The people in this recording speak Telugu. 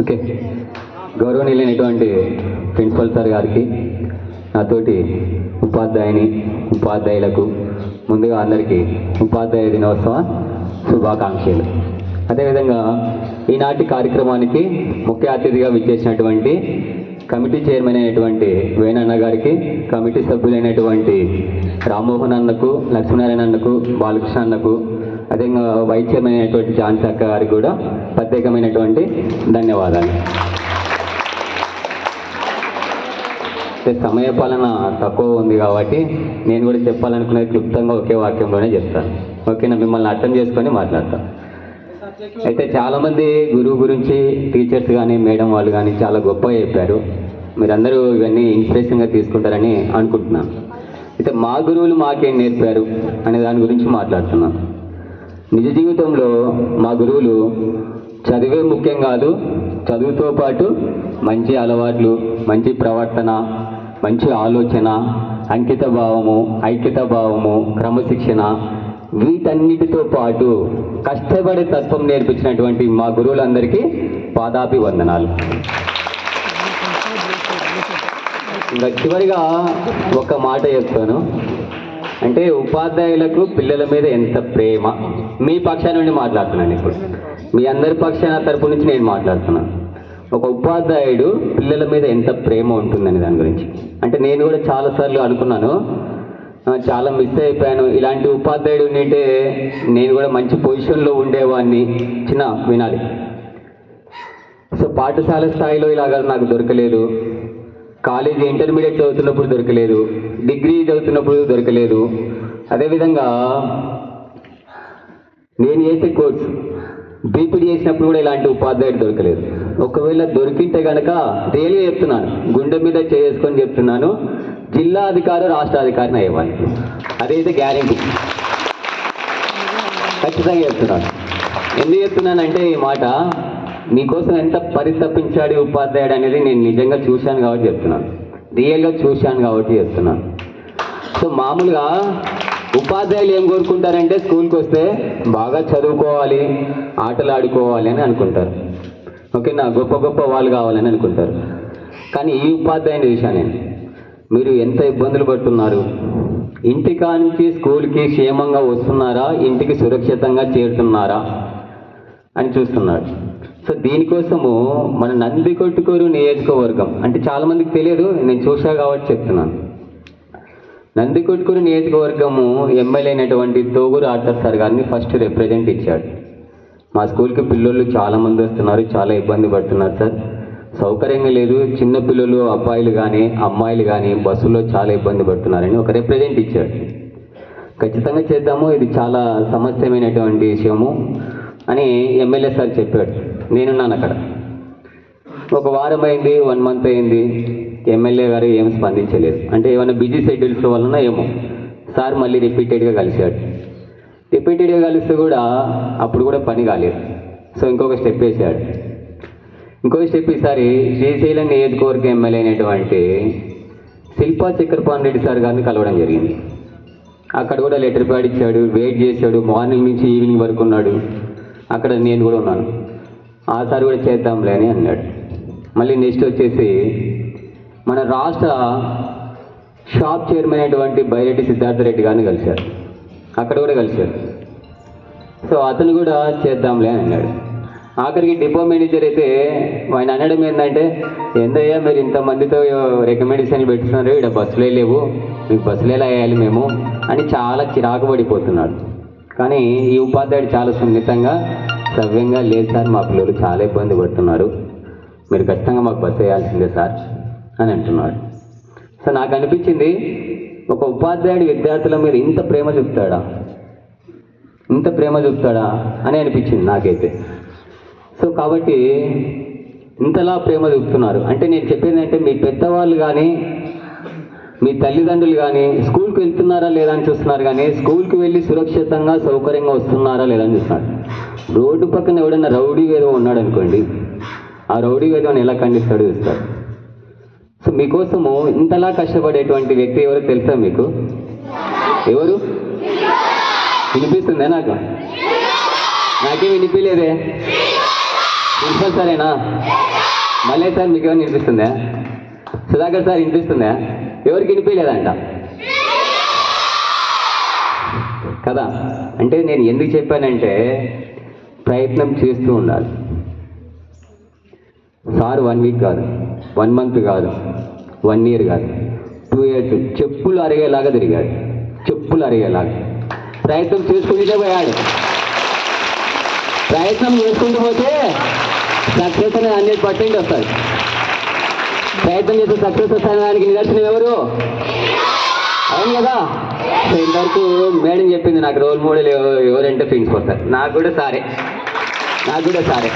ఓకే. గౌరవనీయులైనటువంటి ప్రిన్సిపల్ సార్ గారికి నాతోటి ఉపాధ్యాయుని ఉపాధ్యాయులకు ముందుగా అందరికీ ఉపాధ్యాయ దినోత్సవ శుభాకాంక్షలు. అదేవిధంగా ఈనాటి కార్యక్రమానికి ముఖ్య అతిథిగా విచ్చేసినటువంటి కమిటీ చైర్మన్ అయినటువంటి వేణన్న గారికి కమిటీ సభ్యులైనటువంటి రామ్మోహన్ అన్నకు లక్ష్మీనారాయణ అన్నకు బాలకృష్ణ అన్నకు అదేవిధంగా వైస్ చైర్మన్ అయినటువంటి ఝాన్సీ అక్క గారికి కూడా ప్రత్యేకమైనటువంటి ధన్యవాదాలు. సమయ పాలన తక్కువ ఉంది కాబట్టి నేను కూడా చెప్పాలనుకునేది క్లుప్తంగా ఒకే వాక్యంలోనే చెప్తాను. ఓకేనా? మిమ్మల్ని అర్థం చేసుకొని మాట్లాడతాను అయితే చాలామంది గురువు గురించి టీచర్స్ కానీ మేడం వాళ్ళు కానీ చాలా గొప్పగా చెప్పారు. మీరందరూ ఇవన్నీ ఇన్స్పిరేషన్గా తీసుకుంటారని అనుకుంటున్నాను. అయితే మా గురువులు మాకేం నేర్పారు అనే దాని గురించి మాట్లాడుతున్నాను నిజ జీవితంలో మా గురువులు చదివే ముఖ్యం కాదు చదువుతో పాటు మంచి అలవాట్లు మంచి ప్రవర్తన మంచి ఆలోచన అంకిత భావము ఐక్యత భావము క్రమశిక్షణ వీటన్నిటితో పాటు కష్టపడే తత్వం నేర్పించినటువంటి మా గురువులందరికీ పాదాపి వందనాలు ఇంకా చివరిగా ఒక మాట చెప్తాను. అంటే ఉపాధ్యాయులకు పిల్లల మీద ఎంత ప్రేమ? మీ పక్షాన నుండి మాట్లాడుతున్నాను ఇప్పుడు. మీ అందరి పక్షాన తరపు నుంచి నేను మాట్లాడుతున్నాను ఒక ఉపాధ్యాయుడు పిల్లల మీద ఎంత ప్రేమ ఉంటుందని దాని గురించి. అంటే నేను కూడా చాలాసార్లు అనుకున్నాను. చాలా మిస్ అయిపోయాను. ఇలాంటి ఉపాధ్యాయుడు ఉంటే నేను కూడా మంచి పొజిషన్లో ఉండేవాడిని. చిన్న వినాలి. సో పాఠశాల స్థాయిలో ఇలాగ నాకు దొరకలేదు. కాలేజీ ఇంటర్మీడియట్ చదువుతున్నప్పుడు దొరకలేదు డిగ్రీ చదువుతున్నప్పుడు దొరకలేదు. అదేవిధంగా నేను చేసే కోర్స్ బీపీడీ చేసినప్పుడు కూడా ఇలాంటి ఉపాధ్యాయుడు దొరకలేదు. ఒకవేళ దొరికితే కనుక రియల్గా చెప్తున్నాను గుండె మీద చేసుకొని చెప్తున్నాను జిల్లా అధికారి రాష్ట్ర అధికారిని అయ్యేవాడిని. అదైతే గ్యారంటీ. ఖచ్చితంగా చెప్తున్నాను. ఎందుకు చెప్తున్నానంటే ఈ మాట మీకోసం ఎంత పరితపించాడు ఉపాధ్యాయుడు అనేది నేను నిజంగా చూశాను కాబట్టి చెప్తున్నాను. రియల్గా చూశాను కాబట్టి చెప్తున్నాను. సో మామూలుగా ఉపాధ్యాయులు ఏం కోరుకుంటారంటే స్కూల్కి వస్తే బాగా చదువుకోవాలి ఆటలు ఆడుకోవాలి అని అనుకుంటారు. ఓకేనా? గొప్ప గొప్ప వాళ్ళు కావాలని అనుకుంటారు. కానీ ఈ ఉపాధ్యాయుని చూశాను నేను. మీరు ఎంత ఇబ్బందులు పడుతున్నారు? ఇంటికా నుంచి స్కూల్కి క్షేమంగా వస్తున్నారా? ఇంటికి సురక్షితంగా చేరుతున్నారా? అని చూస్తున్నాడు. సో దీనికోసము మన నంది కొట్టుకోరు నియోజకవర్గం. అంటే చాలా మందికి తెలియదు నేను చూసా కాబట్టి చెప్తున్నాను. నంది కొట్టుకూరు నియోజకవర్గము ఎమ్మెల్యే అయినటువంటి తోగూరు ఆర్టర్ సార్ గారిని ఫస్ట్ రిప్రజెంట్ ఇచ్చాడు. మా స్కూల్కి పిల్లలు చాలామంది వస్తున్నారు చాలా ఇబ్బంది పడుతున్నారు సార్. సౌకర్యంగా లేదు చిన్న పిల్లలు అబ్బాయిలు కానీ అమ్మాయిలు కానీ బస్సులో చాలా ఇబ్బంది పడుతున్నారని ఒక రిప్రజెంట్ ఇచ్చాడు. ఖచ్చితంగా చేద్దాము ఇది చాలా సమస్యమైనటువంటి విషయము. అని ఎమ్మెల్యే సార్ చెప్పాడు. నేనున్నాను అక్కడ. ఒక వారం అయింది. వన్ మంత్ అయింది ఎమ్మెల్యే గారు ఏం స్పందించలేదు. అంటే ఏమైనా బిజీ షెడ్యూల్స్ వలన ఏమో. సార్ మళ్ళీ రిపీటెడ్గా కలిశాడు. రిపీటెడ్గా కలిస్తే కూడా అప్పుడు కూడా పని కాలేదు. సో ఇంకొక స్టెప్ వేసాడు ఇంకొక స్టెప్ ఈసారి శ్రీశైలం నియోజకవర్గ ఎమ్మెల్యే అయినటువంటి శిల్పా చక్రపాణి రెడ్డి సార్ గారిని కలవడం జరిగింది. అక్కడ కూడా లెటర్ ప్యాడ్ ఇచ్చాడు వెయిట్ చేశాడు. మార్నింగ్ నుంచి ఈవినింగ్ వరకు ఉన్నాడు. అక్కడ నేను కూడా ఉన్నాను. ఆ సార్ కూడా చేద్దాంలే అని అన్నాడు. మళ్ళీ నెక్స్ట్ వచ్చేసి మన రాష్ట్ర షాప్ చైర్మన్ అయినటువంటి బైరెడ్డి సిద్ధార్థ రెడ్డి గారిని కలిశారు. అక్కడ కూడా కలిశారు. సో అతను కూడా చేద్దాంలే అని అన్నాడు. ఆఖరికి డిపో మేనేజర్ అయితే ఆయన అనడం ఏంటంటే ఎందయ్యా మీరు ఇంతమందితో రికమెండేషన్లు పెట్టుతున్నారు ఇక్కడ బస్సులే లేవు మీకు బస్సులు ఎలా వేయాలి మేము అని చాలా చిరాకు పడిపోతున్నాడు. కానీ ఈ ఉపాధ్యాయుడు చాలా సున్నితంగా సవ్యంగా లేదు సార్ మా పిల్లలు చాలా ఇబ్బంది పడుతున్నారు. మీరు ఖచ్చితంగా మాకు బస్ వేయాల్సిందే సార్ అని అంటున్నాడు. సో నాకు అనిపించింది ఒక ఉపాధ్యాయుడు విద్యార్థుల మీద ఇంత ప్రేమ చూపుతాడా? ఇంత ప్రేమ చూపుతాడా అని అనిపించింది నాకైతే. సో కాబట్టి ఇంతలా ప్రేమ చూపుతున్నారు. అంటే నేను చెప్పేది అంటే మీ పెద్దవాళ్ళు కానీ మీ తల్లిదండ్రులు కానీ స్కూల్కి వెళ్తున్నారా లేదా అని చూస్తున్నారు కానీ స్కూల్కి వెళ్ళి సురక్షితంగా సౌకర్యంగా వస్తున్నారా లేదా అని చూస్తున్నారు. రోడ్డు పక్కన ఎవడన్నా రౌడీ వేదో ఉన్నాడు అనుకోండి ఆ రౌడీ వేదోని ఎలా ఖండిస్తాడు చూస్తారు. సో మీకోసము ఇంతలా కష్టపడేటువంటి వ్యక్తి ఎవరు తెలుసా మీకు? ఎవరు? వినిపిస్తుందే నాకు? నాకే వినిపించలేదే వినిపిస్తారేనా మళ్ళీ సార్ మీకు ఏమైనా వినిపిస్తుందా? సుధాకర్ సార్ వినిపిస్తుందా? ఎవరికి వినిపించలేదంట? కదా? అంటే నేను ఎందుకు చెప్పానంటే ప్రయత్నం చేస్తూ ఉండాలి. సార్ వన్ వీక్ కాదు వన్ మంత్ కాదు వన్ ఇయర్ కాదు టూ ఇయర్స్ చెప్పులు అరిగేలాగా తిరిగాడు చెప్పులు అరిగేలాగా. ప్రయత్నం చేసుకుంటే పోయాడు. ప్రయత్నం చేసుకుంటూ పోతే సక్సెస్ అనేది హండ్రెడ్ పర్సెంట్ వస్తుంది ప్రయత్నం చేస్తే సక్సెస్ వస్తానికి నిదర్శనం ఎవరు? అవును కదా? ఇంతవరకు మేడం చెప్పింది నాకు రోల్ మోడల్ ఎవరంటే ప్రిన్సిపల్ సార్. నాకు కూడా సారే. నాకు కూడా సారే.